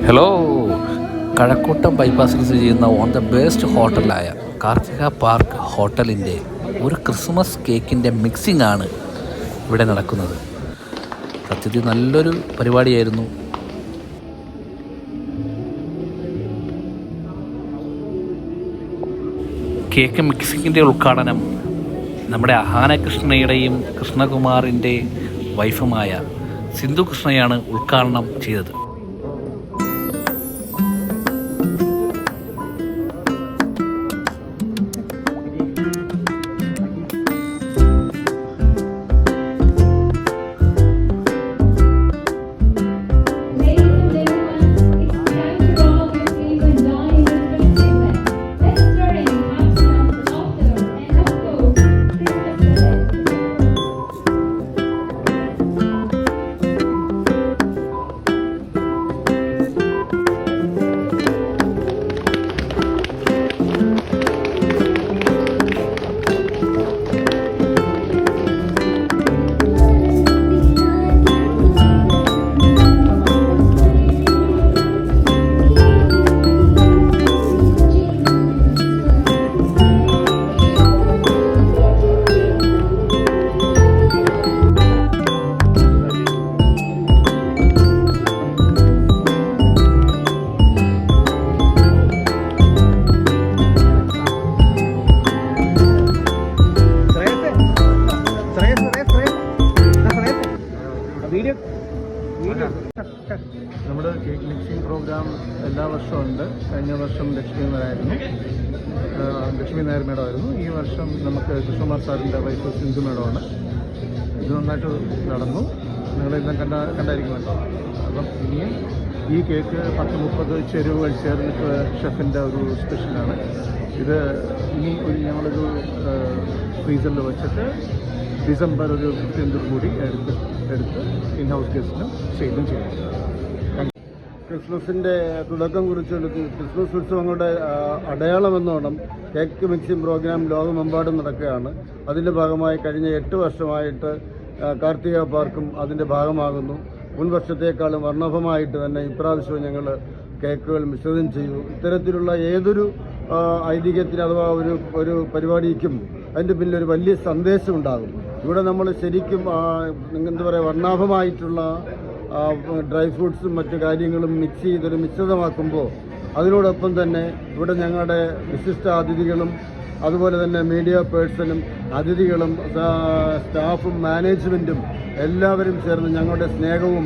Hello Kazhakkoottam ബൈപ്പാസിൽ സ്ഥിതി ചെയ്യുന്ന ഓൺ ദ ബെസ്റ്റ് ഹോട്ടലായ കാർത്തിക പാർക്ക് ഹോട്ടലിന്റെ ഒരു ക്രിസ്മസ് കേക്കിന്റെ മിക്സിംഗ് ആണ് ഇവിടെ നടക്കുന്നത്. സത്യത്തിൽ നല്ലൊരു പരിപാടിയായിരുന്നു. കേക്ക് മിക്സിങ്ങിന്റെ ഉദ്ഘാടനം നമ്മുടെ അഹാന കൃഷ്ണയുടെയും കൃഷ്ണകുമാറിന്റെ വൈഫുമായ സിന്ധു കൃഷ്ണയാണ് ഉദ്ഘാടനം ചെയ്തത്. നമ്മുടെ കേക്ക് മിക്സിംഗ് പ്രോഗ്രാം എല്ലാ വർഷവും ഉണ്ട്. കഴിഞ്ഞ വർഷം ലക്ഷ്മി നായരായിരുന്നു ആഹ് ലക്ഷ്മി നായർ മേഡമായിരുന്നു. ഈ വർഷം നമുക്ക് കൃഷ്ണകുമാർ സാറിന്റെ വൈഫ് സിന്ധു മേഡമാണ്. ഇത് നന്നായിട്ട് നടന്നു. നിങ്ങളെല്ലാം കണ്ട കണ്ടായിരിക്കുമല്ലോ അപ്പം ഇനിയും ഈ കേക്ക് പത്ത് മുപ്പത് ചേരുവകൾ ചേർന്നിട്ട് ഷെഫിന്റെ ഒരു സ്പെഷ്യലാണ് ഇത് ഇനി ഒരു ഞങ്ങളൊരു ഫ്രീസറിൽ വെച്ചിട്ട് ഡിസംബർ ഒരു ഫിഫ്റ്റീൻത് കൂടി എടുത്ത് എടുത്ത് ഇൻ ഹൗസ് ഗസ്റ്റിനും സെയിലും ചെയ്യുന്നത് ക്രിസ്മസിന്റെ തുടക്കം കുറിച്ചുകൊണ്ട് ക്രിസ്മസ് ഉത്സവങ്ങളുടെ അടയാളമെന്നോണം കേക്ക് മിക്സിംഗ് പ്രോഗ്രാം ലോകമെമ്പാടും നടക്കുകയാണ്. അതിന്റെ ഭാഗമായി കഴിഞ്ഞ എട്ട് വർഷമായിട്ട് കാർത്തിക പാർക്കും അതിന്റെ ഭാഗമാകുന്നു. മുൻ വർഷത്തേക്കാളും വർണഭമായിട്ട് തന്നെ ഇപ്രാവശ്യവും ഞങ്ങൾ കേക്കുകൾ മിശ്രിതം ചെയ്തു. ഇത്തരത്തിലുള്ള ഏതൊരു ഐതിഹ്യത്തിന് അഥവാ ഒരു ഒരു പരിപാടിക്കും അതിന്റെ പിന്നിൽ ഒരു വലിയ സന്ദേശം ഉണ്ടാകും. ഇവിടെ നമ്മൾ ശരിക്കും എന്താ പറയുക വർണാഭമായിട്ടുള്ള ഡ്രൈ ഫ്രൂട്ട്സും മറ്റു കാര്യങ്ങളും മിക്സ് ചെയ്തൊരു മിശ്രിതമാക്കുമ്പോൾ അതിനോടൊപ്പം തന്നെ ഇവിടെ ഞങ്ങളുടെ വിശിഷ്ട അതിഥികളും അതുപോലെ തന്നെ മീഡിയ പേഴ്സണും അതിഥികളും സ്റ്റാഫും മാനേജ്മെന്റും എല്ലാവരും ചേർന്ന് ഞങ്ങളുടെ സ്നേഹവും